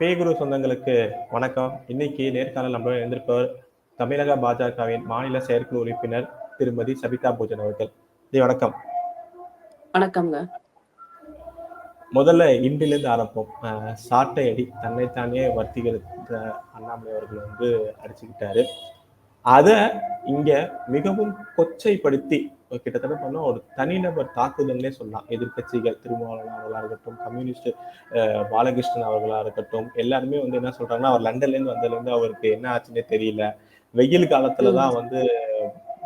பேகுரு சொந்தங்களுக்கு வணக்கம். இன்னைக்கு நேர்காணல் நம்ம இருந்திருப்பவர் தமிழக பாஜகவின் மாநில செயற்குழு உறுப்பினர் திருமதி சபிதா பூஜன் அவர்கள். வணக்கம். வணக்கம்ங்க. முதல்ல இன்றிலிருந்து ஆரம்பம் சாட்டை அடி தன்னைத்தானே வர்த்திகள் அண்ணாமலை அவர்கள் வந்து அடிச்சுக்கிட்டாரு. அத இங்க மிகவும் கொச்சைப்படுத்தி கிட்டத்தட்ட பண்ணா ஒரு தனிநபர் தாக்குதல்னே சொல்லலாம். எதிர்க்கட்சிகள் திருமாவளவன் அவர்களா இருக்கட்டும் கம்யூனிஸ்ட் பாலகிருஷ்ணன் அவர்களா இருக்கட்டும் எல்லாருமே வந்து என்ன சொல்றாங்கன்னா அவர் லண்டன்ல இருந்து வந்ததுல இருந்து அவருக்கு என்ன ஆச்சுன்னே தெரியல. வெயில் காலத்துலதான் வந்து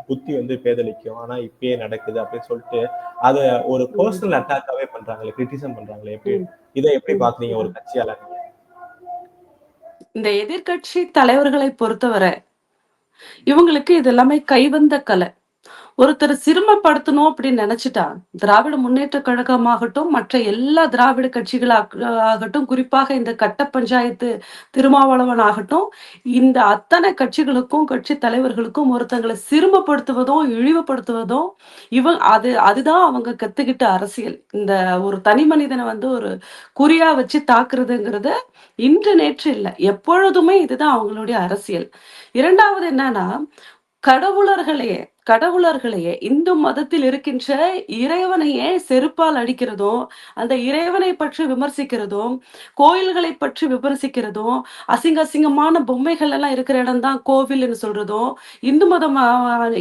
புத்தி வந்து பேதலிக்கும் ஆனா இப்பயே நடக்குது அப்படின்னு சொல்லிட்டு அத ஒரு பர்சனல் அட்டாக்காவே பண்றாங்களே கிரிட்டிசம் பண்றாங்களே எப்படி இதை எப்படி பாக்குறீங்க ஒரு கட்சியால? இந்த எதிர்க்கட்சி தலைவர்களை பொறுத்தவரை இவங்களுக்கு இது எல்லாமே கைவந்த கலை. ஒருத்தர் சிறுமப்படுத்தணும் அப்படின்னு நினைச்சிட்டா திராவிட முன்னேற்ற கழகமாகட்டும் மற்ற எல்லா திராவிட கட்சிகளாகட்டும் குறிப்பாக இந்த கட்ட பஞ்சாயத்து திருமாவளவன் ஆகட்டும் இந்த அத்தனை கட்சிகளுக்கும் கட்சி தலைவர்களுக்கும் ஒருத்தங்களை சிறுமப்படுத்துவதும் இழிவுபடுத்துவதும் இவன் அது அதுதான் அவங்க கத்துக்கிட்ட அரசியல். இந்த ஒரு தனி மனிதனை வந்து ஒரு குறியா வச்சு தாக்குறதுங்கிறது இன்று நேற்று இல்லை எப்பொழுதுமே இதுதான் அவங்களுடைய அரசியல். இரண்டாவது என்னன்னா கடவுளர்களே கடவுளர்களையே இந்து மதத்தில் இருக்கின்ற இறைவனையே செருப்பால் அடிக்கிறதும் அந்த இறைவனை பற்றி விமர்சிக்கிறதும் கோயில்களை பற்றி விமர்சிக்கிறதும் அசிங்க அசிங்கமான பொம்மைகள் எல்லாம் இருக்கிற இடம் தான் கோவில்னு சொல்றதும் இந்து மதம்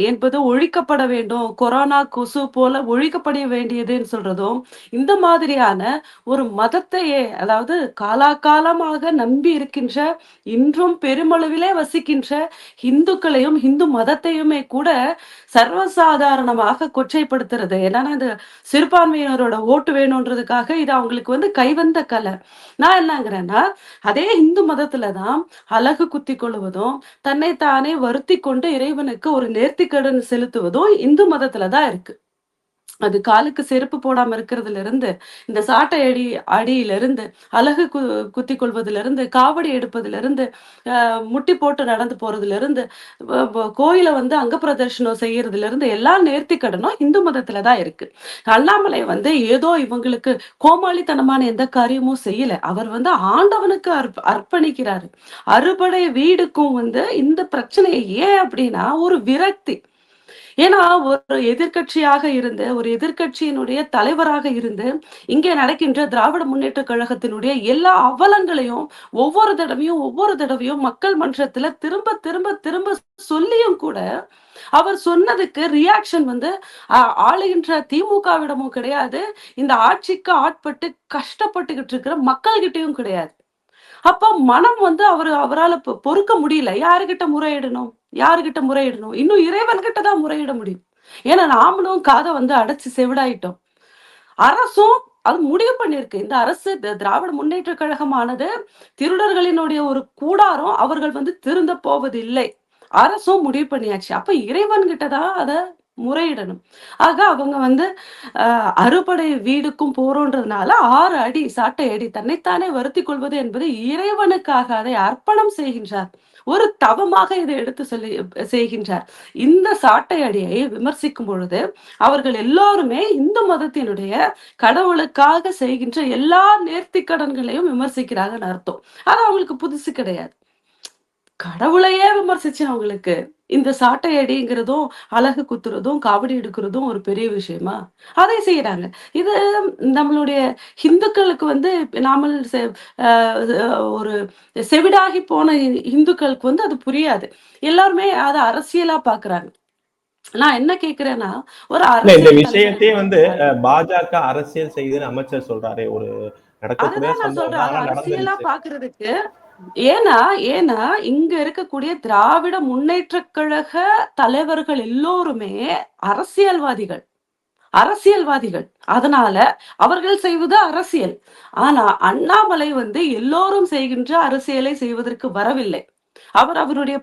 என்பது ஒழிக்கப்பட வேண்டும் கொரோனா கொசு போல ஒழிக்கப்பட வேண்டியதுன்னு சொல்றதும் இந்த மாதிரியான ஒரு மதத்தையே அதாவது காலாகாலமாக நம்பி இருக்கின்ற இன்றும் பெருமளவிலே வசிக்கின்ற இந்துக்களையும் இந்து மதத்தையுமே கூட சர்வசாதாரணமாக கொச்சைப்படுத்துறது. என்னன்னா இந்த சிறுபான்மையினரோட ஓட்டு வேணுன்றதுக்காக இது அவங்களுக்கு வந்து கைவந்த கலை. நான் என்னங்கிறேன்னா அதே இந்து மதத்துல தான் அழகு குத்தி கொள்வதும் தன்னைத்தானே வருத்தி கொண்டு இறைவனுக்கு ஒரு நேர்த்திக்கடன் செலுத்துவதும் இந்து மதத்துல தான் இருக்கு. அது காலுக்கு செருப்பு போடாம இருக்கிறதுல இருந்து இந்த சாட்டை அடி அடியில இருந்து அழகு கு குத்தி கொள்வதுல இருந்து காவடி எடுப்பதுல இருந்து முட்டி போட்டு நடந்து போறதுல இருந்து கோயில கோயிலை வந்து அங்க பிரதர்ஷனம் செய்யறதுல இருந்து எல்லா நேர்த்திக்கடனும் இந்து மதத்துல தான் இருக்கு. அண்ணாமலை வந்து ஏதோ இவங்களுக்கு கோமாளித்தனமான எந்த காரியமும் செய்யல. அவர் வந்து ஆண்டவனுக்கு அர்ப்ப அர்ப்பணிக்கிறாரு. அறுபடை வீடுக்கும் வந்து இந்த பிரச்சனையை ஏன் அப்படின்னா ஒரு விரக்தி. ஏன்னா ஒரு எதிர்க்கட்சியாக இருந்து ஒரு எதிர்க்கட்சியினுடைய தலைவராக இருந்து இங்கே நடக்கின்ற திராவிட முன்னேற்ற கழகத்தினுடைய எல்லா அவலங்களையும் ஒவ்வொரு தடவையும் ஒவ்வொரு தடவையும் மக்கள் மன்றத்துல திரும்ப திரும்ப திரும்ப சொல்லியும் கூட அவர் சொன்னதுக்கு ரியாக்ஷன் வந்து ஆளுகின்ற திமுகவிடமும் கிடையாது. இந்த ஆட்சிக்கு ஆட்பட்டு கஷ்டப்பட்டுக்கிட்டு இருக்கிற மக்கள்கிட்டயும் கிடையாது. அப்ப மனம் வந்து அவர் அவரால் பொறுக்க முடியல. யாருகிட்ட முறையிடணும்? யாருகிட்ட முறையிடணும்? இன்னும் இறைவன் கிட்ட தான் முறையிட முடியும். ஏன்னா நாமளும் காதை வந்து அடைச்சு செவிடாயிட்டோம். அரசும் அது முடிவு பண்ணிருக்கு இந்த அரசு திராவிட முன்னேற்ற கழகமானது திருடர்களினுடைய ஒரு கூடாரம் அவர்கள் வந்து திருந்த போவதில்லை. அரசும் முடிவு பண்ணியாச்சு. அப்ப இறைவன் கிட்ட தான் அதை முறையிடணும். ஆக அவங்க வந்து அஹ் அறுபடை வீடுக்கும் போறோன்றதுனால ஆறு அடி சாட்டை அடி தன்னைத்தானே வருத்தி கொள்வது என்பது இறைவனுக்காக அதை அர்ப்பணம் செய்கின்றார். ஒரு தவமாக இதை எடுத்து சொல்லி செய்கின்றார். இந்த சாட்டை அடியை விமர்சிக்கும் பொழுது அவர்கள் எல்லோருமே இந்து மதத்தினுடைய கடவுளுக்காக செய்கின்ற எல்லா நேர்த்திக்கடன்களையும் விமர்சிக்கிறாங்கன்னு அர்த்தம். அது அவங்களுக்கு புதுசு கிடையாது. கடவுளையே விமர்சிச்சு அவங்களுக்கு. இந்த சாட்டை அடிங்கிறதும் அழகு குத்துறதும் காவடி எடுக்கிறதும் ஒரு பெரிய விஷயமா? அதை செய்யறாங்க இது நம்மளுடைய இந்துக்களுக்கு வந்து நாமல் ஒரு செவிடாகி போன இந்துக்களுக்கு வந்து அது புரியாது. எல்லாருமே அதை அரசியலா பாக்குறாங்க. நான் என்ன கேக்குறேன்னா ஒரு இந்த அரசியல் விஷயத்தையே வந்து பாஜக அரசியல் செய்யுதுன்னு அமைச்சர் சொல்றாரு ஒரு நடக்கக்கூடிய பாக்குறதுக்கு ஏன்னா ஏன்னா இங்க இருக்கக்கூடிய திராவிட முன்னேற்ற கழக தலைவர்கள் எல்லோருமே அரசியல்வாதிகள். அரசியல்வாதிகள். அதனால அவர்கள் செய்வது அரசியல். ஆனா அண்ணாமலை வந்து எல்லோரும் செய்கின்ற அரசியலை செய்வதற்கு வரவில்லை. அவர் அவருடைய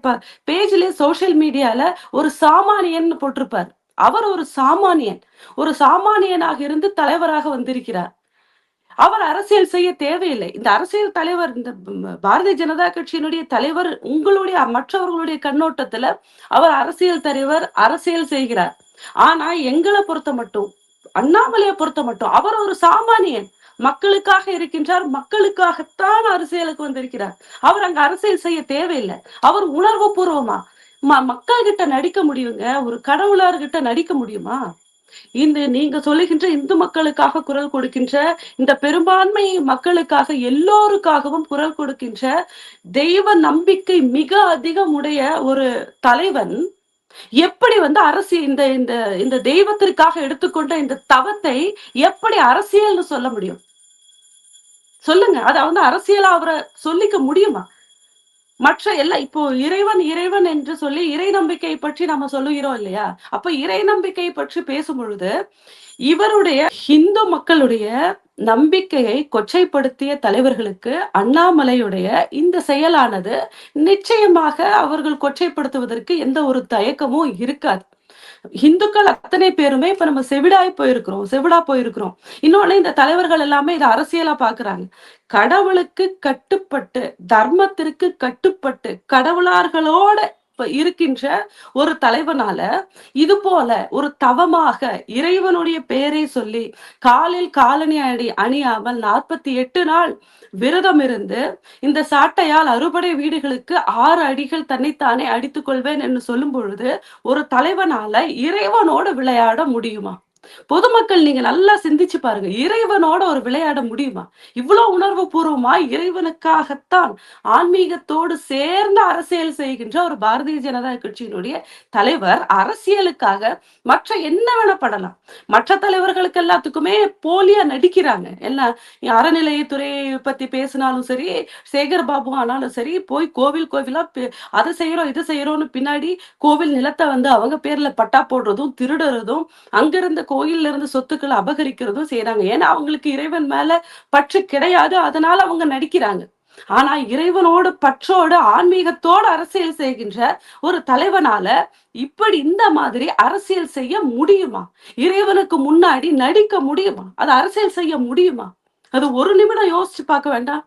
பேஜ்ல சோசியல் மீடியால ஒரு சாமானியன் போட்டிருப்பார். அவர் ஒரு சாமானியன். ஒரு சாமானியனாக இருந்து தலைவராக வந்திருக்கிறார். அவர் அரசியல் செய்ய தேவையில்லை. இந்த அரசியல் தலைவர் இந்த பாரதிய ஜனதா கட்சியினுடைய தலைவர் உங்களுடைய மற்றவர்களுடைய கண்ணோட்டத்துல அவர் அரசியல் தலைவர் அரசியல் செய்கிறார். ஆனா எங்களை பொறுத்த மட்டும் அண்ணாமலையை பொறுத்த மட்டும் அவர் ஒரு சாமானியன். மக்களுக்காக இருக்கின்றார் மக்களுக்காகத்தான் அரசியலுக்கு வந்திருக்கிறார். அவர் அங்க அரசியல் செய்ய தேவையில்லை. அவர் உணர்வு பூர்வமா ம மக்கள் கிட்ட நடிக்க முடியுங்க ஒரு கடவுளார்கிட்ட நடிக்க முடியுமா? இந்த நீங்க சொல்லுகின்ற இந்து மக்களுக்காக குரல் கொடுக்கின்ற இந்த பெரும்பான்மை மக்களுக்காக எல்லோருக்காகவும் குரல் கொடுக்கின்ற தெய்வ நம்பிக்கை மிக அதிகம் உடைய ஒரு தலைவன் எப்படி வந்து அரசு இந்த இந்த இந்த தெய்வத்திற்காக எடுத்துக்கொண்ட இந்த தவத்தை எப்படி அரசியல்னு சொல்ல முடியும்? சொல்லுங்க. அதை வந்து அரசியலா அவரை சொல்லிக்க முடியுமா? மற்ற எல்லாம் இப்போ இறைவன் இறைவன் என்று சொல்லி இறை நம்பிக்கை பற்றி நம்ம சொல்லுகிறோம் இல்லையா? அப்ப இறை நம்பிக்கை பற்றி பேசும் பொழுது இவருடைய இந்து மக்களுடைய நம்பிக்கையை கொச்சைப்படுத்திய தலைவர்களுக்கு அண்ணாமலையுடைய இந்த செயலானது நிச்சயமாக அவர்கள் கொச்சைப்படுத்துவதற்கு எந்த ஒரு தயக்கமும் இருக்காது. இந்துக்கள் அத்தனை பேருமே இப்ப நம்ம செவிடாய் போயிருக்கிறோம் செவிடா போயிருக்கிறோம். இன்னொன்னு இந்த தலைவர்கள் எல்லாமே இதை அரசியலா பாக்குறாங்க. கடவுளுக்கு கட்டுப்பட்டு தர்மத்திற்கு கட்டுப்பட்டு கடவுளார்களோட இப்ப இருக்கின்ற ஒரு தலைவனால இது போல ஒரு தவமாக இறைவனுடைய பெயரை சொல்லி காலில் காலனி அணி அணியாமல் நாற்பத்தி எட்டு நாள் விரதம் இருந்து இந்த சாட்டையால் அறுபடை வீடுகளுக்கு ஆறு அடிகள் தன்னைத்தானே அடித்துக் கொள்வேன் என்று சொல்லும் பொழுது ஒரு தலைவனால இறைவனோட விளையாட முடியுமா? பொதுமக்கள் நீங்க நல்லா சிந்திச்சு பாருங்க. இறைவனோட ஒரு விளையாட முடியுமா? இவ்வளவு உணர்வு பூர்வமா இறைவனுக்காகத்தான் ஆன்மீகத்தோடு சேர்ந்து அரசியல் செய்கின்ற ஒரு பாரதிய ஜனதா கட்சியினுடைய தலைவர் அரசியலுக்காக மற்ற என்ன வேணா படலாம் மற்ற தலைவர்களுக்கு எல்லாத்துக்குமே போலியா நடிக்கிறாங்க. என்ன அறநிலையத்துறையை பத்தி பேசினாலும் சரி சேகர் பாபு ஆனாலும் சரி போய் கோவில் கோவிலா அதை செய்யறோம் இது செய்யறோம்னு பின்னாடி கோவில் நிலத்தை வந்து அவங்க பேர்ல பட்டா போடுறதும் திருடுறதும் அங்கிருந்து கோயில்ல இருந்து சொத்துக்களை அபகரிக்கிறதும் செய்யறாங்க ஏன்னா அவங்களுக்கு இறைவன் மேல பற்று கிடையாது. அதனால அவங்க நடிக்கிறாங்க. ஆனா இறைவனோடு பற்றோடு ஆன்மீகத்தோடு அரசியல் செய்கின்ற ஒரு தலைவனால இப்படி இந்த மாதிரி அரசியல் செய்ய முடியுமா? இறைவனுக்கு முன்னாடி நடிக்க முடியுமா? அது அரசியல் செய்ய முடியுமா? அது ஒரு நிமிடம் யோசிச்சு பார்க்க வேண்டாம்.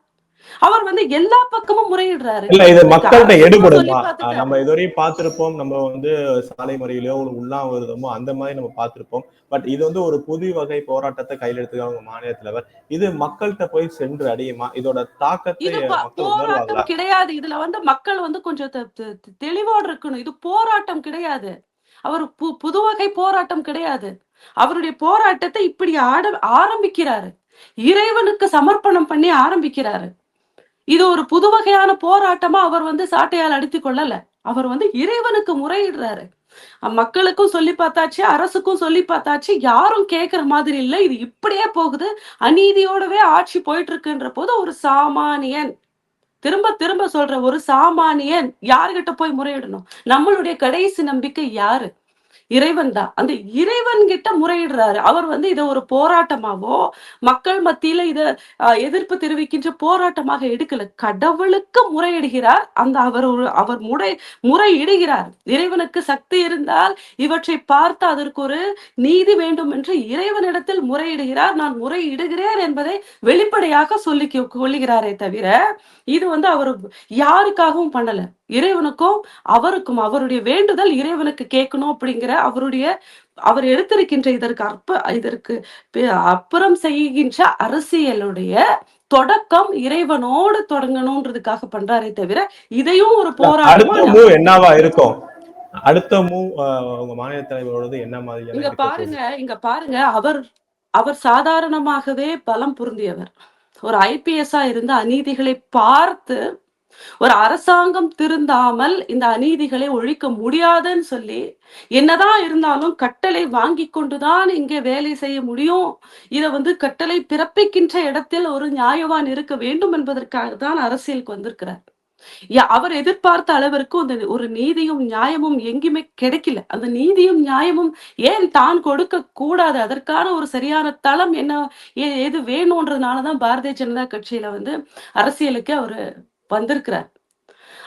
அவர் வந்து எல்லா பக்கமும் முறையிடுறாரு. இல்ல இது மக்கள்கிட்ட எடுபடுமா. நம்ம இதுவரையும் பார்த்திருப்போம். நம்ம வந்து சாலை மறியலையோ ஒரு உண்ணாவிரதமோ அந்த மாதிரி நம்ம பார்த்திருப்போம். பட் இது வந்து ஒரு புது வகை போராட்டத்தை கையில் எடுத்துக்காங்க மாநில தலைவர் இது மக்கள்கிட்ட போய் சென்று அடையுமா? இதோட தாக்கத்தை போராட்டம் கிடையாது. இதுல வந்து மக்கள் வந்து கொஞ்சம் தெளிவோடு இருக்கணும். இது போராட்டம் கிடையாது. அவர் பு- புது வகை போராட்டம் கிடையாது. அவருடைய போராட்டத்தை இப்படி ஆட ஆரம்பிக்கிறாரு. இறைவனுக்கு சமர்ப்பணம் பண்ணி ஆரம்பிக்கிறாரு. இது ஒரு புது வகையான போராட்டமா அவர் வந்து சாட்டையால் அடித்துக் கொள்ளல. அவர் வந்து இறைவனுக்கு முறையிடுறாரு. மக்களுக்கும் சொல்லி பார்த்தாச்சு அரசுக்கும் சொல்லி பார்த்தாச்சு யாரும் கேட்கிற மாதிரி இல்லை. இது இப்படியே போகுது. அநீதியோடவே ஆட்சி போயிட்டு இருக்குன்ற போது ஒரு சாமானியன் திரும்ப திரும்ப சொல்ற ஒரு சாமானியன் யார்கிட்ட போய் முறையிடணும்? நம்மளுடைய கடைசி நம்பிக்கை யாரு? இறைவன் தான். அந்த இறைவன் கிட்ட முறையிடுறாரு. அவர் வந்து இதை ஒரு போராட்டமாவோ மக்கள் மத்தியில இத அஹ், எதிர்ப்பு தெரிவிக்கின்ற போராட்டமாக எடுக்கல. கடவுளுக்கு முறையிடுகிறார். அந்த அவர் ஒரு அவர் முறை முறையிடுகிறார். இறைவனுக்கு சக்தி இருந்தால் இவற்றை பார்த்து அதற்கு ஒரு நீதி வேண்டும் என்று இறைவனிடத்தில் முறையிடுகிறார். நான் முறையிடுகிறேன் என்பதை வெளிப்படையாக சொல்லி கொள்ளுகிறாரே தவிர இது வந்து அவர் யாருக்காகவும் பண்ணல. இறைவனுக்கும் அவருக்கும் அவருடைய வேண்டுதல் இறைவனுக்கு கேட்கணும் அப்படிங்கிற அவருடைய அவர் எடுத்திருக்கின்ற இதற்கு அற்ப இதற்கு அப்புறம் செய்கின்ற அரசியலுடைய தொடக்கம் இறைவனோடு தொடங்கணும்ன்றதுக்காக பண்றாரே தவிர இதையும் ஒரு போராட்டமா என்னவா இருக்கும்? அடுத்த மூவ் உங்க மாநில தலைவரோடது என்ன மாதிரியான இங்க? பாருங்க இங்க பாருங்க அவர் அவர் சாதாரணமாகவே பலம் பொருந்தியவர். ஒரு ஐபிஎஸ்ஆ இருந்த அநீதிகளை பார்த்து ஒரு அரசாங்கம் திருந்தாமல் இந்த அநீதிகளை ஒழிக்க முடியாதுன்னு சொல்லி என்னதான் இருந்தாலும் கட்டளை வாங்கி கொண்டுதான் இங்கே வேலை செய்ய முடியும். இதை வந்து கட்டளை பிறப்பிக்கின்ற இடத்தில் ஒரு நியாயவான் இருக்க வேண்டும் என்பதற்காக தான் அரசியலுக்கு வந்திருக்கிறார். அவர் எதிர்பார்த்த அளவிற்கு அந்த ஒரு நீதியும் நியாயமும் எங்கேயுமே கிடைக்கல. அந்த நீதியும் நியாயமும் ஏன் தான் கொடுக்க கூடாது? அதற்கான ஒரு சரியான தளம் என்ன எது வேணும்ன்றதுனாலதான் பாரதிய ஜனதா கட்சியில வந்து அரசியலுக்கு அவரு வந்திருக்கிறார்.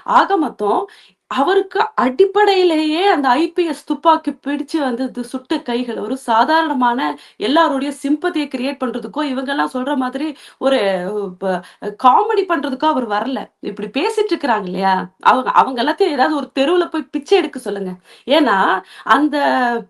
ஆக மொத்தம் அவருக்கு அடிப்படையிலேயே அந்த ஐபிஎஸ் துப்பாக்கி பிடிச்சு வந்து சுட்ட கைகள். ஒரு சாதாரணமான எல்லாருடைய சிம்பதியை கிரியேட் பண்றதுக்கோ இவங்கெல்லாம் சொல்ற மாதிரி ஒரு காமெடி பண்றதுக்கோ அவர் வரல. இப்படி பேசிட்டு இருக்கிறாங்க இல்லையா? அவங்க அவங்க எல்லாத்தையும் ஏதாவது ஒரு தெருவுல போய் பிச்சை எடுக்க சொல்லுங்க. ஏன்னா அந்த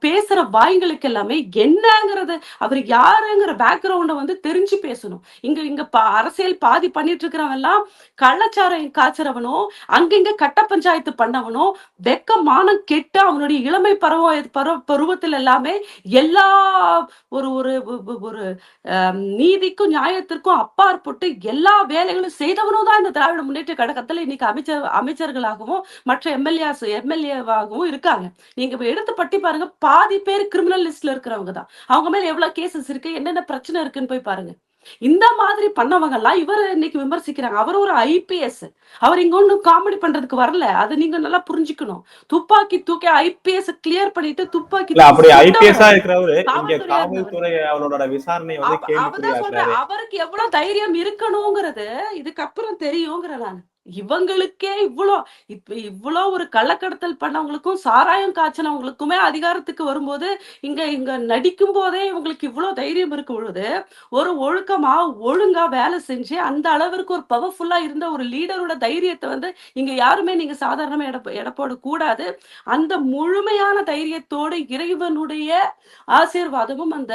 பேசுற வாய்களுக்கு எல்லாமே என்னங்கிறத அவர் யாருங்கிற பேக்ரவுண்ட வந்து தெரிஞ்சு பேசணும். இங்க இங்க பா- அரசியல் பாதி பண்ணிட்டு இருக்கிறவன் எல்லாம் கள்ளச்சாரம் காய்ச்சறவனோ அங்கங்க கட்ட பஞ்சாயத்து பண்ணவனோ வெக்க மானம் கெட்டு அவனுடைய இளமை பருவ பருவ பருவத்தில் எல்லாமே எல்லா ஒரு ஒரு ஒரு- நீதிக்கும் நியாயத்திற்கும் அப்பாற்பட்டு எல்லா வேலைகளும் செய்தவனும் தான் இந்த திராவிட முன்னேற்ற கழகத்துல இன்னைக்கு அமைச்சர் அமைச்சர்களாகவும் மற்ற எம்எல்ஏஸ் எம்எல்ஏவாகவும் இருக்காங்க. நீங்க எடுத்து பட்டி பாருங்க பாதி பேர் கிரிமினல் லிஸ்ட்ல இருக்கிறவங்க தான். அவங்க மேல எவ்வளவு கேசஸ் இருக்கு என்னென்ன பிரச்சனை இருக்குன்னு போய் பாருங்க. இந்த மாதிரி பண்ணவங்க எல்லாம் இவர் இன்னைக்கு விமர்சிக்கிறாங்க. அவர் ஒரு ஐபிஎஸ் அவர் இங்க ஒண்ணும் காமெடி பண்றதுக்கு வரல. அதை நீங்க நல்லா புரிஞ்சுக்கணும். துப்பாக்கி தூக்கி ஐபிஎஸ் கிளியர் பண்ணிட்டு துப்பாக்கி அப்படி சுட்டவரை- இருக்கிறவரு இங்க. காவல்துறை அவரோட விசாரணை வந்து அவருக்கு எவ்வளவு தைரியம் இருக்கணுங்கிறது இதுக்கப்புறம் தெரியுங்கிற நான். இவங்களுக்கே இவ்வளோ இப்ப இவ்வளோ ஒரு கள்ளக்கடத்தல் பண்ணவங்களுக்கும் சாராயம் காய்ச்சினவங்களுக்குமே அதிகாரத்துக்கு வரும்போது இங்க இங்க நடிக்கும் போதே இவங்களுக்கு இவ்வளோ தைரியம் இருக்கும் பொழுது ஒரு ஒழுக்கமா ஒழுங்கா வேலை செஞ்சு அந்த அளவிற்கு ஒரு பவர்ஃபுல்லா இருந்த ஒரு லீடரோட தைரியத்தை வந்து இங்க யாருமே நீங்க சாதாரணமா எடை எடை போடக்கூடாது அந்த முழுமையான தைரியத்தோடு இறைவனுடைய ஆசீர்வாதமும் அந்த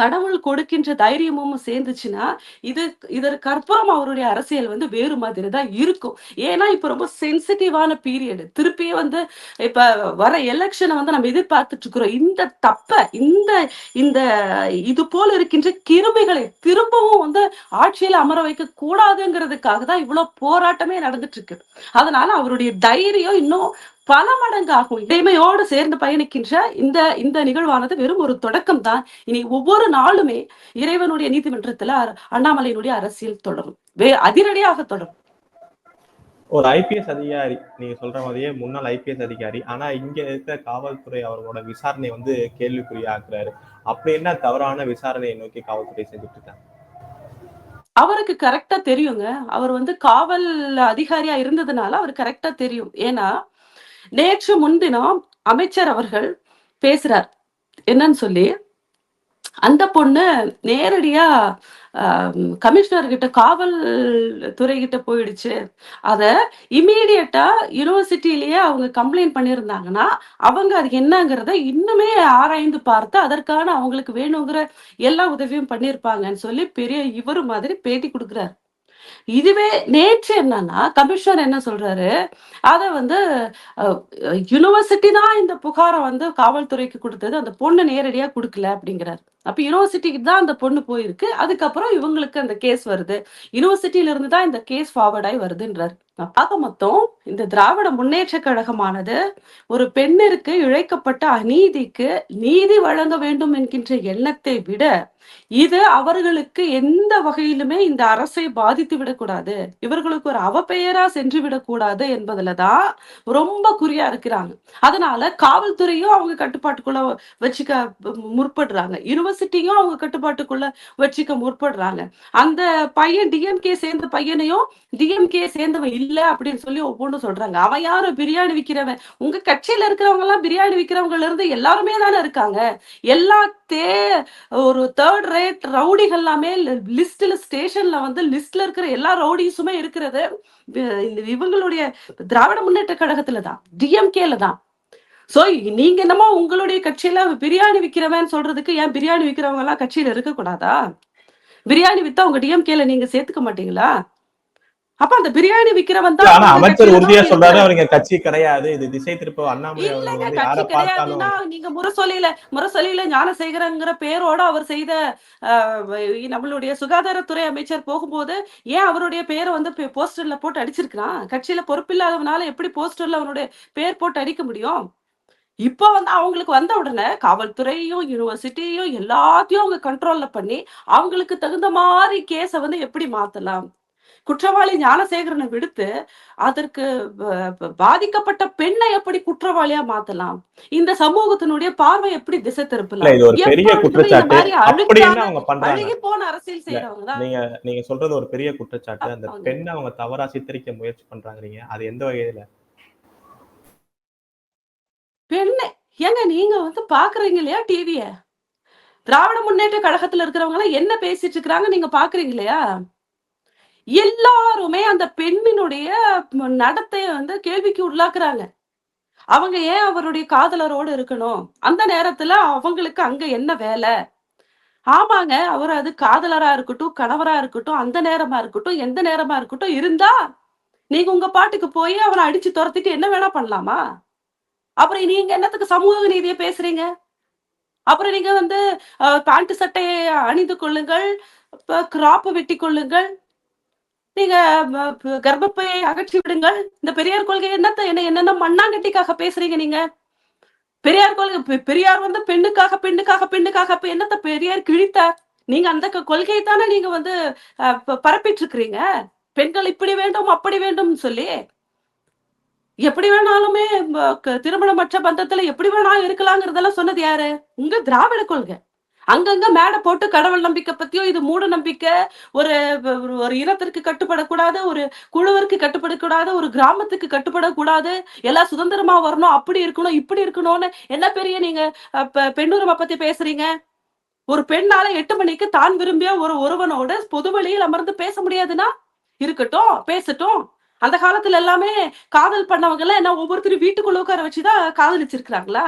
கடவுள் கொடுக்கின்ற தைரியமும் சேர்ந்துச்சுன்னா இது இதற்கு அப்புறம் அவருடைய அரசியல் வந்து வேறு மாதிரி தான் இருக்கும். ஏன்னா இப்ப ரொம்ப சென்சிட்டிவான பீரியடு திருப்பி வந்து இப்ப வர எலெக்ஷனை வந்து நம்ம எதிர்பார்த்துட்டு இருக்கிறோம். இந்த தப்ப இந்த இந்த இது போல இருக்கின்ற கிருமிகளை திரும்பவும் வந்து ஆட்சியில அமர வைக்க கூடாதுங்கிறதுக்காக தான் இவ்வளவு போராட்டமே நடந்துட்டு இருக்கு. அதனால அவருடைய தைரியம் இன்னும் பல மடங்கு ஆகும் இடைமையோடு சேர்ந்து பயணிக்கின்ற இந்த இந்த நிகழ்வானது வெறும் ஒரு தொடக்கம் தான் இனி ஒவ்வொரு நாளுமே இறைவனுடைய நீதிமன்றத்துல அண்ணாமலையினுடைய அரசியல் தொடரும். வே அதிரடியாக தொடரும். ஒரு ஐபிஎஸ் அதிகாரி நீங்க சொல்ற மாதிரியே முன்னாள் ஐபிஎஸ் அதிகாரி ஆனா இங்க இருக்க காவல்துறை அவர்களோட விசாரணை வந்து கேள்விக்குறியாக்குறாரு. அப்படி என்ன தவறான விசாரணையை நோக்கி காவல்துறை செஞ்சுட்டு இருக்காங்க அவருக்கு கரெக்டா தெரியுங்க. அவர் வந்து காவல் அதிகாரியா இருந்ததுனால அவர் கரெக்டா தெரியும். ஏன்னா நேற்று முன்தினம் அமைச்சர் அவர்கள் பேசுறார். என்னன்னு சொல்லி அந்த பொண்ணு நேரடியா கமிஷனர் கிட்ட காவல் துறை கிட்ட போயிடுச்சு. அத இமீடியட்டா யூனிவர்சிட்டிலேயே அவங்க கம்ப்ளைண்ட் பண்ணியிருந்தாங்கன்னா அவங்க அது என்னங்கிறத இன்னுமே ஆராய்ந்து பார்த்து அதற்கான அவங்களுக்கு வேணுங்கிற எல்லா உதவியும் பண்ணியிருப்பாங்கன்னு சொல்லி பெரிய இவரு மாதிரி பேட்டி கொடுக்குறாரு. இதுவே நேற்று என்னன்னா கமிஷனர் என்ன சொல்றாரு? அத வந்து யூனிவர்சிட்டி தான் இந்த புகாரை வந்து காவல்துறைக்கு கொடுத்தது அந்த பொண்ணு நேரடியா கொடுக்கல அப்படிங்கிறாரு. அப்ப யூனிவர்சிட்டிக்கு தான் அந்த பொண்ணு போயிருக்கு. அதுக்கப்புறம் இவங்களுக்கு அந்த கேஸ் வருது. யூனிவர்சிட்டியில இருந்து தான் இந்த கேஸ் ஃபார்வர்ட் ஆகி வருதுன்றாரு. நான் பார்க்க மொத்தம் இந்த திராவிட முன்னேற்ற கழகமானது ஒரு பெண்ணிற்கு இழைக்கப்பட்ட அநீதிக்கு நீதி வழங்க வேண்டும் என்கின்ற எண்ணத்தை விட இது அவர்களுக்கு எந்த வகையிலுமே இந்த அரசை பாதித்து விடக்கூடாது. இவர்களுக்கு ஒரு அவப்பெயரா சென்று விடக்கூடாது என்பதுலதான் ரொம்ப குறியா இருக்கிறாங்க. அதனால காவல்துறையும் அவங்க கட்டுப்பாட்டுக்குள்ள வச்சுக்க முற்படுறாங்க. யூனிவர்சிட்டியும் அவங்க கட்டுப்பாட்டுக்குள்ள வச்சுக்க முற்படுறாங்க. அந்த பையன் டிஎம்கே சேர்ந்த பையனையும் டிஎம்கே சேர்ந்தவன் இல்ல அப்படின்னு சொல்லி ஒவ்வொன்றும் சொல்றாங்க. அவன் யாரும் பிரியாணி விற்கிறவன் உங்க கட்சியில இருக்கிறவங்க எல்லாம் பிரியாணி விற்கிறவங்கல இருந்து எல்லாருமே தானே இருக்காங்க. எல்லா தே ஒரு தேர்ட் ரேட் ரவுடிகள் எல்லாமே லிஸ்ட்ல ஸ்டேஷன்ல வந்து லிஸ்ட்ல இருக்கிற எல்லா ரவுடிஸுமே இருக்கிறது. இவங்களுடைய திராவிட முன்னேற்ற கழகத்துல தான். டிஎம்கேல தான். சோ நீங்க என்னமோ உங்களுடைய கட்சியில பிரியாணி விக்கிறவன் சொல்றதுக்கு ஏன் பிரியாணி விக்கிறவங்க எல்லாம் கட்சியில இருக்க கூடாதா பிரியாணி வித்தா உங்க டிஎம்கேல நீங்க சேர்த்துக்க மாட்டீங்களா? அப்ப அந்த பிரியாணி விக்கிறவன் தான் அமைச்சர் உறுதியா சொல்றாரு அவருங்க கட்சி கிடையாது இது திசை திருப்ப அண்ணாமலை இல்லங்க கட்சி கிடையாதுன்னா நீங்க முரசொலியில முரசொலியில ஞானசேகரங்கிற பேரோட அவர் செய்த நம்மளுடைய சுகாதாரத்துறை அமைச்சர் போகும்போது ஏன் அவருடைய பேரை வந்து போஸ்டர்ல போட்டு அடிச்சிருக்கிறான்? கட்சியில பொறுப்பில்லாதவனால எப்படி போஸ்டர்ல அவனுடைய பேர் போட்டு அடிக்க முடியும்? இப்போ வந்து அவங்களுக்கு வந்த உடனே காவல்துறையும் யூனிவர்சிட்டியும் எல்லாத்தையும் அவங்க கண்ட்ரோல்ல பண்ணி அவங்களுக்கு தகுந்த மாதிரி கேஸை வந்து எப்படி மாத்தலாம்? குற்றவாளி ஞானசேகரனை விடுத்து அதற்கு பாதிக்கப்பட்ட பெண்ணை எப்படி குற்றவாளியா மாத்தலாம்? இந்த சமூகத்தினுடைய பார்வை எப்படி திசை திருப்பலாம்? பண்றாங்க. அழுகி போன அரசியல் செய்யறவங்க நீங்க நீங்க சொல்றது ஒரு பெரிய குற்றச்சாட்டு. அந்த. பெண்ணை அவங்க தவறா சித்தரிக்க முயற்சி பண்றாங்கறீங்க. அது எந்த வகையில? பெண்ணை ஏங்க நீங்க வந்து பாக்குறீங்க இல்லையா டிவிய திராவிட முன்னேற்ற கழகத்துல இருக்கிறவங்க எல்லாம் என்ன பேசிட்டு இருக்கிறாங்க நீங்க பாக்குறீங்க இல்லையா? எல்லாருமே அந்த பெண்ணினுடைய ம- நடத்தைய வந்து கேள்விக்கு உள்ளாக்குறாங்க. அவங்க ஏன் அவருடைய காதலரோடு இருக்கணும்? அந்த நேரத்துல அவங்களுக்கு அங்க என்ன வேலை? ஆமாங்க அவர் அது காதலரா இருக்கட்டும் கணவரா இருக்கட்டும் அந்த நேரமா இருக்கட்டும் எந்த நேரமா இருக்கட்டும் இருந்தா நீங்க உங்க பாட்டுக்கு போய் அவனை அடிச்சு துரத்திட்டு என்ன வேணா பண்ணலாமா? அப்புறம் நீங்க என்னத்துக்கு சமூக நீதியை பேசுறீங்க? அப்புறம் நீங்க வந்து பேண்ட் சட்டையை அணிந்து கொள்ளுங்கள் கிராப்பு வெட்டி கொள்ளுங்கள் நீங்க கர்ப்பப்பையை அகற்றி விடுங்கள். இந்த பெரியார் கொள்கை என்னத்த என்ன என்னென்ன மண்ணாங்கட்டிக்காக பேசுறீங்க நீங்க? பெரியார் கொள்கை பெரியார் வந்து பெண்ணுக்காக பெண்ணுக்காக பெண்ணுக்காக இப்ப என்னத்த பெரியார் கிழித்தார் நீங்க அந்த கொள்கையை தானே நீங்க வந்து ப- பரப்பிட்டு இருக்கிறீங்க? பெண்கள் இப்படி வேண்டும் அப்படி வேண்டும் சொல்லி எப்படி வேணாலுமே திருமணமற்ற பந்தத்துல எப்படி வேணாலும் இருக்கலாங்கிறதெல்லாம் சொன்னது யாரு? உங்க திராவிட கொள்கை. அங்கங்க மேடை போட்டு கடவுள் நம்பிக்கை பத்தியோ இது மூட நம்பிக்கை ஒரு ஒரு- ஒரு இனத்திற்கு கட்டுப்படக்கூடாது ஒரு குழுவிற்கு கட்டுப்படக்கூடாது ஒரு கிராமத்துக்கு கட்டுப்படக்கூடாது எல்லாம் சுதந்திரமா வரணும் அப்படி இருக்கணும் இப்படி இருக்கணும்னு என்ன பெரிய நீங்க பெண்ணுரிமை பத்தி பேசுறீங்க? ஒரு பெண்ணால எட்டு மணிக்கு தான் விரும்பிய ஒரு ஒருவனோட பொது வழியில் அமர்ந்து பேச முடியாதுன்னா? இருக்கட்டும் பேசட்டும். அந்த காலத்துல எல்லாமே காதல் பண்ணவங்க எல்லாம் என்ன ஒவ்வொருத்தரும் வீட்டுக்குள்ள உட்கார வச்சுதான் காதலிச்சிருக்கிறாங்களா?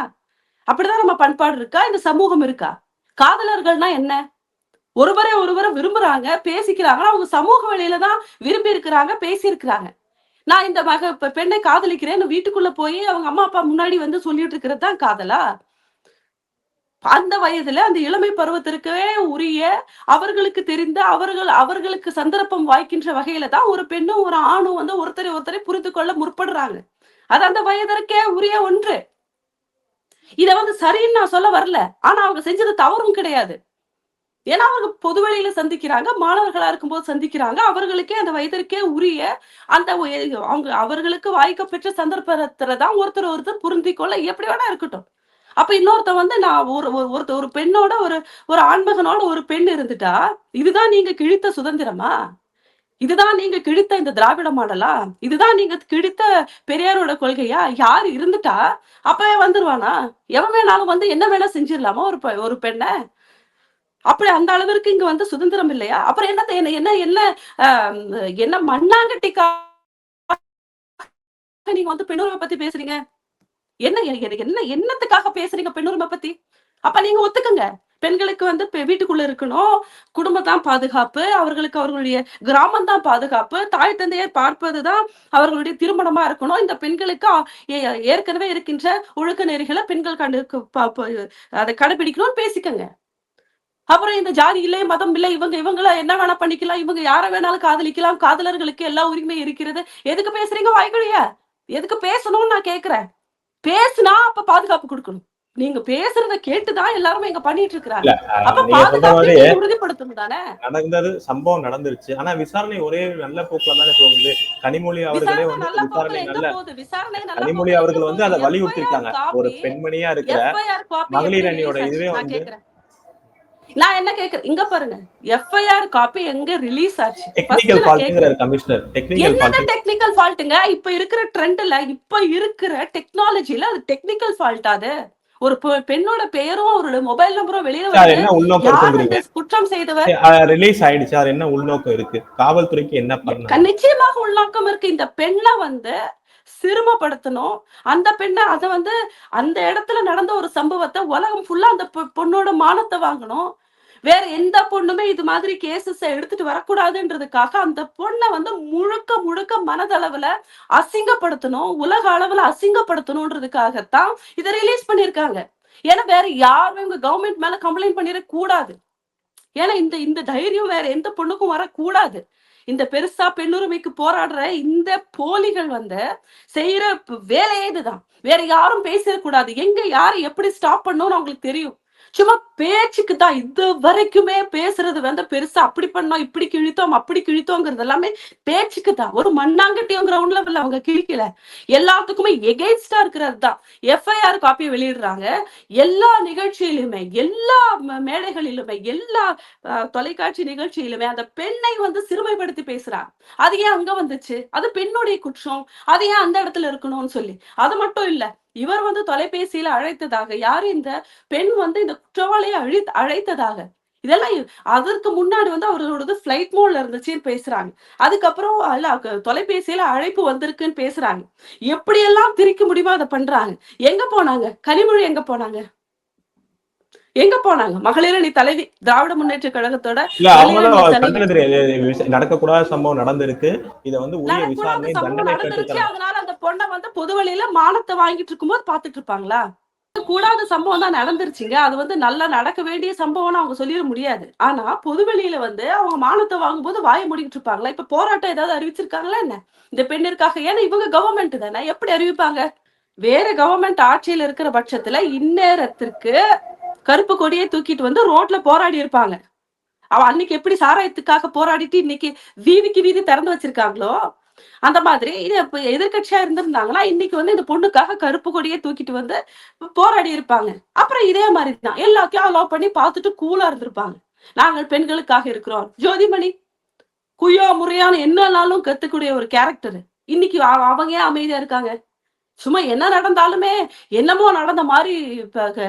அப்படிதான் நம்ம பண்பாடு இருக்கா? இந்த சமூகம் இருக்கா? காதலர்கள்னா என்ன? ஒருவரை ஒருவரை விரும்புறாங்க பேசிக்கிறாங்க. அவங்க சமூக வழியில தான் விரும்பி இருக்கிறாங்க பேசியிருக்கிறாங்க. நான் இந்த மக பெண்ணை காதலிக்கிறேன்னு வீட்டுக்குள்ள போய் அவங்க அம்மா அப்பா முன்னாடி வந்து சொல்லிட்டு இருக்கிறது தான் காதலா? அந்த வயதுல அந்த இளமை பருவத்திற்கே உரிய அவர்களுக்கு தெரிந்த அவர்கள் அவர்களுக்கு சந்தர்ப்பம் வாய்க்கின்ற வகையில தான் ஒரு பெண்ணும் ஒரு ஆணும் வந்து ஒருத்தரை ஒருத்தரை புரிந்து கொள்ள முற்படுறாங்க. அது அந்த வயதிற்கே உரிய ஒன்று. இத வந்து சரின்னு நான் சொல்ல வரல. ஆனா அவங்க செஞ்சது தவறும் கிடையாது. ஏன்னா அவங்க பொதுவெளியில சந்திக்கிறாங்க மாணவர்களா இருக்கும்போது சந்திக்கிறாங்க. அவர்களுக்கே அந்த வயதிற்கே உரிய அந்த அவங்க அவர்களுக்கு வாய்க்கப்பெற்ற சந்தர்ப்பத்துல தான் ஒருத்தர் ஒருத்தர் புரிந்து கொள்ள எப்படி வேணா இருக்கட்டும். அப்ப இன்னொருத்த வந்து நான் ஒரு ஒரு- ஒருத்த ஒரு பெண்ணோட ஒரு ஒரு ஆண்மகனோட ஒரு பெண் இருந்துட்டா இதுதான் நீங்க கிழித்த சுதந்திரமா? இதுதான் நீங்க கிழித்த இந்த திராவிட மாடலா? இதுதான் நீங்க கிழித்த பெரியாரோட கொள்கையா? யார் இருந்துட்டா? அப்பவே வந்துருவானா? எவன் வேணாலும் வந்து என்ன வேணா செஞ்சிடலாமா ஒரு பெ- ஒரு பெண்ணை? அப்படி அந்த அளவிற்கு இங்க வந்து சுதந்திரம் இல்லையா? அப்புறம் என்னத்த என்ன என்ன என்ன என்ன மண்ணாங்கட்டிக்கா நீங்க வந்து பெண்ணுரிமை பத்தி பேசுறீங்க? என்ன என்ன- என்ன என்னத்துக்காக பேசுறீங்க பெண்ணுரிமை பத்தி? அப்ப நீங்க ஒத்துக்குங்க. பெண்களுக்கு வந்து வீட்டுக்குள்ள இருக்கணும். குடும்பம் தான் பாதுகாப்பு. அவர்களுக்கு அவர்களுடைய கிராமம் தான் பாதுகாப்பு. தாய் தந்தையை பார்ப்பதுதான் அவர்களுடைய திருமணமா இருக்கணும். இந்த பெண்களுக்கு ஏ- ஏற்கனவே இருக்கின்ற ஒழுக்க நெறிகளை பெண்கள் கண்டு அதை கடைபிடிக்கணும்னு பேசிக்கங்க. அப்புறம் இந்த ஜாதி இல்லை மதம் இல்லை இவங்க இவங்கள என்ன வேணா பண்ணிக்கலாம். இவங்க யாரை வேணாலும் காதலிக்கலாம். காதலர்களுக்கு எல்லா உரிமையும் இருக்கிறது. எதுக்கு பேசுறீங்க வாய்க்கொழியா? எதுக்கு பேசணும்னு நான் கேக்குறேன். பேசுனா அப்ப பாதுகாப்பு கொடுக்கணும். நீங்க பேசுறத கேட்டுதான் எல்லாருமே இங்க பண்ணிட்டு இருக்கிறாங்க. அப்ப பாதுகாப்பை உறுதிப்படுத்தணும் தானே? நடந்தது சம்பவம் நடந்துருச்சு. ஆனா விசாரணை ஒரே நல்ல போக்குல தானே போகுது கனிமொழி அவர்களே வந்து விசாரணை நல்ல கனிமொழி அவர்கள் வந்து அதை போகுது வலியுறுத்தி இருக்காங்க ஒரு பெண்மணியா இருக்கிற மகளிர் அணியோட இதுவே வந்து நான் என்ன கேக்குறேன்? இங்க பாருங்க. எஃப்ஐஆர் காப்பி எங்க ரிலீஸ் ஆச்சு? என்னது டெக்னிக்கல் ஃபால்ட்டுங்க இப்ப இருக்கிற ட்ரெண்ட்ல இப்ப இருக்கிற டெக்னாலஜில அது டெக்னிக்கல் ஃபால்ட் அது? ஒரு பெண்ணோட பெயரும் அவரோட மொபைல் நம்பரும் வெளியில அந்த குற்றம் செய்தவர்? ரிலீஸ் ஆயிடுச்சு. அது என்ன உள்நோக்கம் இருக்கு? காவல்துறைக்கு என்ன பண்ண நிச்சயமாக உள்நோக்கம் இருக்கு. இந்த பெண்ணை வந்து சிறுமப்படுத்தணும். அந்த பெண்ணை அதை வந்து அந்த இடத்துல நடந்த ஒரு சம்பவத்தை உலகம் ஃபுல்லா அந்த பொண்ணோட மானத்தை வாங்கணும். வேற எந்த பொண்ணுமே இது மாதிரி கேசஸ் எடுத்துட்டு வரக்கூடாதுன்றதுக்காக அந்த பொண்ணை வந்து முழுக்க முழுக்க மனதளவுல அசிங்கப்படுத்தணும் உலக அளவுல அசிங்கப்படுத்தணும்ன்றதுக்காகத்தான் இதை ரிலீஸ் பண்ணிருக்காங்க ஏன்னா வேற யாரும் இவங்க கவர்மெண்ட் மேல கம்ப்ளைண்ட் பண்ணிட கூடாது ஏன்னா இந்த இந்த தைரியம் வேற எந்த பொண்ணுக்கும் வரக்கூடாது. இந்த பெருசா பெண்ணுரிமைக்கு போராடுற இந்த போலிகள் வந்து செய்யற வேலையே இதுதான். வேற யாரும் பேசிடக்கூடாது எங்க யாரு எப்படி ஸ்டாப் பண்ணணும்னு அவங்களுக்கு தெரியும். சும்மா பேச்சுக்கு தான் இது வரைக்குமே பேசுறது வந்து பெருசா அப்படி பண்ணோம் இப்படி கிழித்தோம் அப்படி கிழித்தோங்கிறது எல்லாமே பேச்சுக்கு தான். ஒரு மண்ணாங்கட்டியும் கிரவுண்ட் லெவல்ல அவங்க கிழிக்கல. எல்லாத்துக்குமே எகெயின்ஸ்டா இருக்கிறது தான். எஃப்ஐஆர் காப்பியை வெளியிடுறாங்க. எல்லா நிகழ்ச்சியிலுமே எல்லா மேடைகளிலுமே எல்லா தொலைக்காட்சி நிகழ்ச்சியிலுமே அந்த பெண்ணை வந்து சிறுமைப்படுத்தி பேசுறாங்க அது ஏன் அங்க வந்துச்சு? அது பெண்ணுடைய குற்றம். அது ஏன் அந்த இடத்துல இருக்கணும்னு சொல்லி. அது மட்டும் இல்ல இவர் வந்து தொலைபேசியில அழைத்ததாக யாரு இந்த பெண் வந்து இந்த குற்றவாளியை அழி அழைத்ததாக. இதெல்லாம் அதற்கு முன்னாடி வந்து அவர்களோடது ஃபிளைட் மோட்ல இருந்துச்சுன்னு பேசுறாங்க. அதுக்கப்புறம் அல்ல தொலைபேசியில அழைப்பு வந்திருக்குன்னு பேசுறாங்க. எப்படியெல்லாம் திரிக்க முடியுமோ அதை பண்றாங்க. எங்க போனாங்க? கனிமொழி எங்க போனாங்க? எங்க போனாங்க? மகளிரணி தலைவி திராவிட முன்னேற்ற கழகத்தோட நடக்கக்கூடாத சம்பவம் நடந்திருக்கு. இதை வந்து அதனால அந்த பொண்ணை வந்து பொது வழியில மானத்தை வாங்கிட்டு இருக்கும்போது பாத்துட்டு இருப்பாங்களா? கூடாத சம்பவம் தான் நடந்துருச்சுங்க. அது வந்து நல்லா நடக்க வேண்டிய சம்பவம்னு அவங்க சொல்லிட முடியாது. ஆனா பொது வெளியில வந்து அவங்க மானத்தை வாங்கும்போது வாயை முடிக்கிட்டு இருப்பாங்களா? இப்ப போராட்டம் ஏதாவது அறிவிச்சிருக்காங்களா என்ன? இந்த பெண்ணிற்காக. ஏன்னா இவங்க கவர்மெண்ட் தானே. எப்படி அறிவிப்பாங்க? வேற கவர்மெண்ட் ஆட்சியில இருக்கிற பட்சத்துல இந்நேரத்திற்கு கருப்பு கொடியை தூக்கிட்டு வந்து ரோட்ல போராடி இருப்பாங்க. அவ அன்னைக்கு எப்படி சாராயத்துக்காக போராடிட்டு இன்னைக்கு வீதிக்கு வீதி திறந்து வச்சிருக்காங்களோ அந்த மாதிரி இது எதிர்கட்சியா எதிர்க்கட்சியா இருந்திருந்தாங்கன்னா இன்னைக்கு வந்து இந்த பொண்ணுக்காக கருப்பு கொடியை தூக்கிட்டு வந்து போராடி இருப்பாங்க. அப்புறம் இதே மாதிரி தான் எல்லாத்தையும் அலோவ் பண்ணி பார்த்துட்டு கூலா இருந்திருப்பாங்க. நாங்கள் பெண்களுக்காக இருக்கிறோம். ஜோதிமணி குய்யோ முறையான என்னன்னாலும் கத்துக்கூடிய ஒரு கேரக்டர் இன்னைக்கு அவங்க ஏன் அமைதியா இருக்காங்க? சும்மா என்ன நடந்தாலுமே என்னமோ நடந்த மாதிரி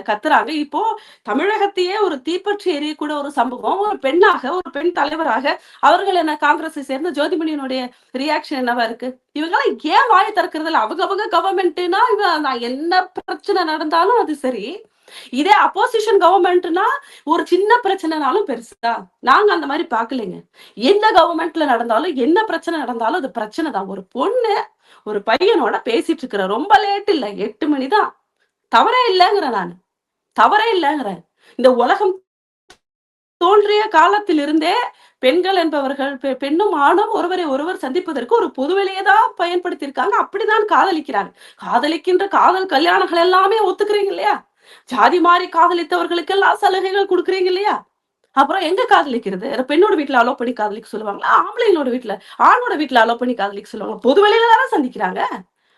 கத்துறாங்க. இப்போ தமிழகத்தையே ஒரு தீப்பற்றி எரியக்கூட ஒரு சம்பவம். ஒரு பெண்ணாக ஒரு பெண் தலைவராக அவர்கள் என்ன காங்கிரஸை சேர்ந்த ஜோதிமணியினுடைய ரியாக்ஷன் என்னவா இருக்கு? இவங்களாம் ஏன் வாயை திறக்கிறது இல்ல? அவங்க அவங்க கவர்மெண்ட்னா இவன் நான் என்ன பிரச்சனை நடந்தாலும் அது சரி. இதே அப்போசிஷன் கவர்மெண்ட்னா ஒரு சின்ன பிரச்சனைனாலும் பெருசா. நாங்க அந்த மாதிரி பாக்கலைங்க. எந்த கவர்மெண்ட்ல நடந்தாலும் என்ன பிரச்சனை நடந்தாலும் அது பிரச்சனை தான். ஒரு பொண்ணு ஒரு பையனோட பேசிட்டு இருக்கிற ரொம்ப லேட் இல்ல எட்டு மணிதான். தவறே இல்லைங்கிறேன் நான். தவறே இல்லைங்கிறேன் இந்த உலகம் தோன்றிய காலத்திலிருந்தே பெண்கள் என்பவர்கள் பெ- பெண்ணும் ஆணும் ஒருவரை ஒருவர் சந்திப்பதற்கு ஒரு பொதுவெளியை தான் பயன்படுத்தியிருக்காங்க. அப்படிதான் காதலிக்கிறாங்க. காதலிக்கின்ற காதல் கல்யாணங்கள் எல்லாமே ஒத்துக்கிறீங்க இல்லையா? ஜாதி மாறி காதலித்தவர்களுக்கு எல்லாம் சலுகைகள் கொடுக்குறீங்க இல்லையா? அப்புறம் எங்க காதலிக்கிறது? பெண்ணோட வீட்டுல அலோ பண்ணி காதலிக்க சொல்லுவாங்களா? ஆம்பளைங்களோட வீட்டுல ஆணோட வீட்டுல அலோ பண்ணி காதலிக்க சொல்லுவாங்க. பொது வெளியில தானே சந்திக்கிறாங்க?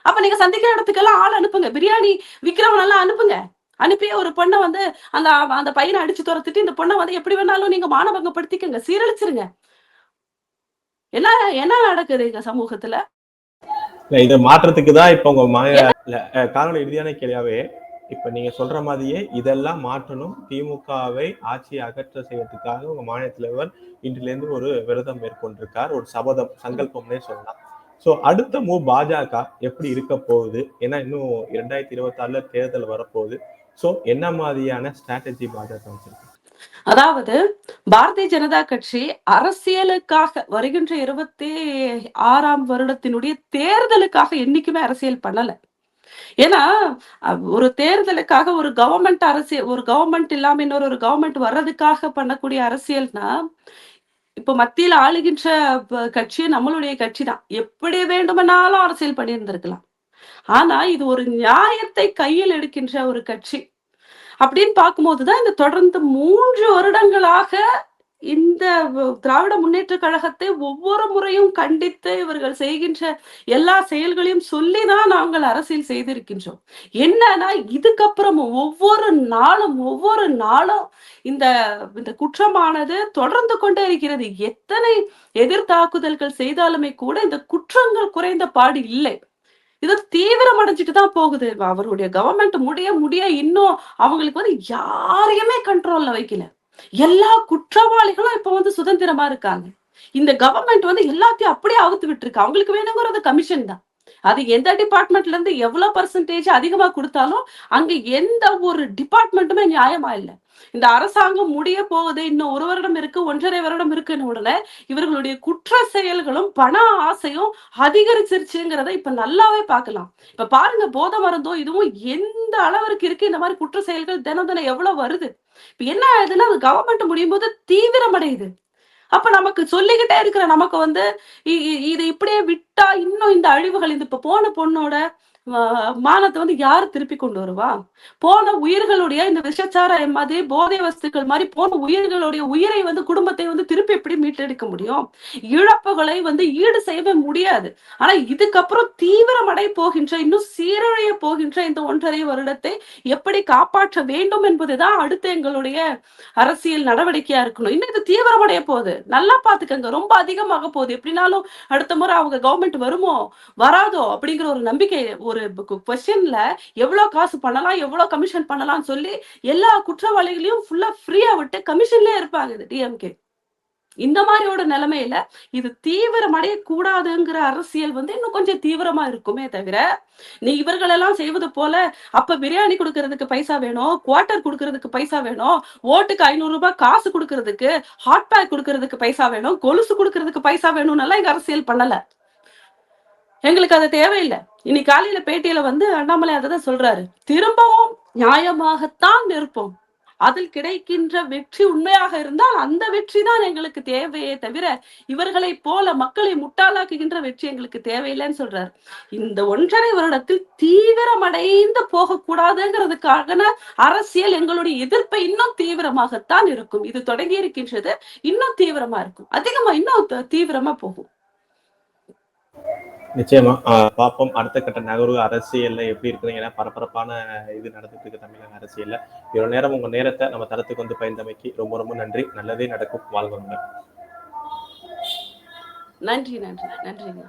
அப்ப நீங்க சந்திக்கிற இடத்துக்கெல்லாம் ஆள் அனுப்புங்க. பிரியாணி விக்கிறவங்க எல்லாம் அனுப்புங்க. அனுப்பி ஒரு பொண்ணை வந்து அந்த அந்த பையனை அடிச்சு துரத்திட்டு இந்த பொண்ணை வந்து எப்படி வேணாலும் நீங்க மானபங்கப்படுத்திக்கங்க சீரழிச்சிருங்க. என்ன என்ன நடக்குது எங்க சமூகத்துல? இதை மாற்றத்துக்கு தான் இப்ப உங்க மா இல்ல அஹ், காணொளி இறுதியான கேள்வியாவே இப்ப நீங்க சொல்ற மாதிரியே இதெல்லாம் மாற்றணும். திமுகவை ஆட்சியை அகற்ற செய்வதற்காக உங்க மாநில தலைவர் இன்றிலிருந்து ஒரு விரதம் மேற்கொண்டிருக்கார். ஒரு சபதம் சங்கல்பம்னே சொல்லலாம். சோ அடுத்த மூ. பாஜக எப்படி இருக்க போகுது? ஏன்னா இன்னும் இரண்டாயிரத்தி இருபத்தி ஆறுல தேர்தல் வரப்போகுது. சோ என்ன மாதிரியான ஸ்ட்ராட்டஜி பாஜக வச்சிருக்கு? அதாவது பாரதிய ஜனதா கட்சி அரசியலுக்காக வருகின்ற இருபத்தி ஆறாம் வருடத்தினுடைய தேர்தலுக்காக என்னைக்குமே அரசியல் பண்ணல. ஏன்னா ஒரு தேர்தலுக்காக ஒரு கவர்மெண்ட் அரசியல் ஒரு கவர்மெண்ட் இல்லாம இன்னொரு ஒரு கவர்மெண்ட் வர்றதுக்காக பண்ணக்கூடிய அரசியல்னா இப்ப மத்தியில ஆளுகின்ற கட்சி நம்மளுடைய கட்சி தான் எப்படி வேண்டுமானாலும் அரசியல் பண்ணியிருந்திருக்கலாம். ஆனா இது ஒரு நியாயத்தை கையில் எடுக்கின்ற ஒரு கட்சி. அப்படின்னு பார்க்கும்போதுதான் இந்த தொடர்ந்து மூன்று வருடங்களாக இந்த திராவிட முன்னேற்ற கழகத்தை ஒவ்வொரு முறையும் கண்டித்து இவர்கள் செய்கின்ற எல்லா செயல்களையும் சொல்லிதான் நாங்கள் அரசியல் செய்திருக்கின்றோம். என்னன்னா இதுக்கப்புறமும் ஒவ்வொரு நாளும் ஒவ்வொரு நாளும் இந்த இந்த குற்றமானது தொடர்ந்து கொண்டே இருக்கிறது. எத்தனை எதிர்த்தாக்குதல்கள் செய்தாலுமே கூட இந்த குற்றங்கள் குறைந்த பாடு இல்லை. இது தீவிரம் அடைஞ்சிட்டு தான் போகுது. அவருடைய கவர்மெண்ட் முடிய முடிய இன்னும் அவங்களுக்கு வந்து யாரையுமே கண்ட்ரோல்ல வைக்கல. எல்லா குற்றவாளிகளும் இப்ப வந்து சுதந்திரமா இருக்காங்க. இந்த கவர்மெண்ட் வந்து எல்லாத்தையும் அப்படியே அவுத்து விட்டுருக்கு. அவங்களுக்கு வேணுங்கிறது கமிஷன் தான். அது எந்த டிபார்ட்மெண்ட்ல இருந்து எவ்வளவு பர்சன்டேஜ் அதிகமா கொடுத்தாலும் அங்க எந்த ஒரு டிபார்ட்மெண்ட்டுமே நியாயமா இல்லை. இந்த அரசாங்கம் முடிய போகுது இன்னும் ஒரு வருடம் இருக்கு ஒன்றரை வருடம் இருக்குன்னு உடனே இவர்களுடைய குற்ற செயல்களும் பண ஆசையும் அதிகரிச்சிருச்சுங்கிறத இப்ப நல்லாவே பார்க்கலாம். இப்ப பாருங்க போத மருந்தோ இதுவும் எந்த அளவிற்கு இருக்கு? இந்த மாதிரி குற்ற செயல்கள் தினம் தினம் எவ்வளவு வருது? இப்ப என்ன ஆகுதுன்னா அது கவர்மெண்ட் முடியும் போது தீவிரமடையுது. அப்ப நமக்கு சொல்லிக்கிட்டே இருக்கிற நமக்கு வந்து இ- இ- இது இப்படியே விட்டா இன்னும் இந்த அழிவுகள் இந்த இப்ப போன பொண்ணோட மானத்தை வந்து யாரு திருப்பி கொண்டு வருவா? போன உயிர்களுடைய இந்த விஷச்சார மாதிரி போதை வஸ்துக்கள் மாதிரி போன உயிர்களுடைய உயிரை வந்து குடும்பத்தை வந்து திருப்பி எப்படி மீட்டெடுக்க முடியும்? இழப்புகளை வந்து ஈடு செய்யவே முடியாது. ஆனா இதுக்கப்புறம் தீவிரமடை போகின்ற இன்னும் சீரழிய போகின்ற இந்த ஒன்றரை வருடத்தை எப்படி காப்பாற்ற வேண்டும் என்பதுதான் அடுத்து எங்களுடைய அரசியல் நடவடிக்கையா இருக்கணும். இன்னும் இது தீவிரமடைய போகுது. நல்லா பாத்துக்கங்க ரொம்ப அதிகமாக போகுது. எப்படினாலும் அடுத்த முறை அவங்க கவர்மெண்ட் வருமோ வராதோ அப்படிங்கிற ஒரு நம்பிக்கை ஒரு கொஸ்டின்ல எவ்வளவு காசு பண்ணலாம் எவ்வளவு கமிஷன் பண்ணலாம்னு சொல்லி எல்லா குற்றவாளிகளையும் ஃபுல்லா ஃப்ரீயா விட்டு கமிஷன்லயே இருப்பாங்க இது டிஎம்கே இந்த மாதிரியோட நிலைமையில இது தீவிரமடைய கூடாதுங்கிற அரசியல் வந்து இன்னும் கொஞ்சம் தீவிரமா இருக்குமே தவிர நீ இவர்களெல்லாம் செய்வது போல அப்ப பிரியாணி கொடுக்கறதுக்கு பைசா வேணும் குவார்டர் கொடுக்கறதுக்கு பைசா வேணும் ஓட்டுக்கு ஐநூறு ரூபாய் காசு கொடுக்கறதுக்கு ஹாட் பேக் கொடுக்கறதுக்கு பைசா வேணும் கொலுசு கொடுக்கறதுக்கு பைசா வேணும்னு எல்லாம் இங்க அரசியல் பண்ணல. எங்களுக்கு அது தேவையில்லை. இன்னைக்கு காலையில பேட்டியில வந்து அண்ணாமலை அதை தான் சொல்றாரு. திரும்பவும் நியாயமாகத்தான் நிற்போம். அதில் கிடைக்கின்ற வெற்றி உண்மையாக இருந்தால் அந்த வெற்றி தான் எங்களுக்கு தேவையே தவிர இவர்களை போல மக்களை முட்டாளாக்குகின்ற வெற்றி எங்களுக்கு தேவையில்லைன்னு சொல்றாரு. இந்த ஒன்றரை வருடத்தில் தீவிரமடைந்து போகக்கூடாதுங்கிறதுக்காக அரசியல் எங்களுடைய எதிர்ப்பை இன்னும் தீவிரமாகத்தான் இருக்கும். இது தொடங்கி இருக்கின்றது இன்னும் தீவிரமா இருக்கும். அதிகமா இன்னும் த- தீவிரமா போகும். நிச்சயமா. பார்ப்போம். அடுத்த கட்ட நகர்வு அரசியல்ல எப்படி இருக்குது ஏன்னா பரபரப்பான இது நடந்துட்டு இருக்கு தமிழக அரசியல்ல. இவ்வளவு நேரம் உங்க நேரத்தை நம்ம தரத்துக்கு வந்து பயந்தமைக்கு ரொம்ப ரொம்ப நன்றி. நல்லதே நடக்கும். வாழ்வாங்க நன்றி நன்றி நன்றிங்க.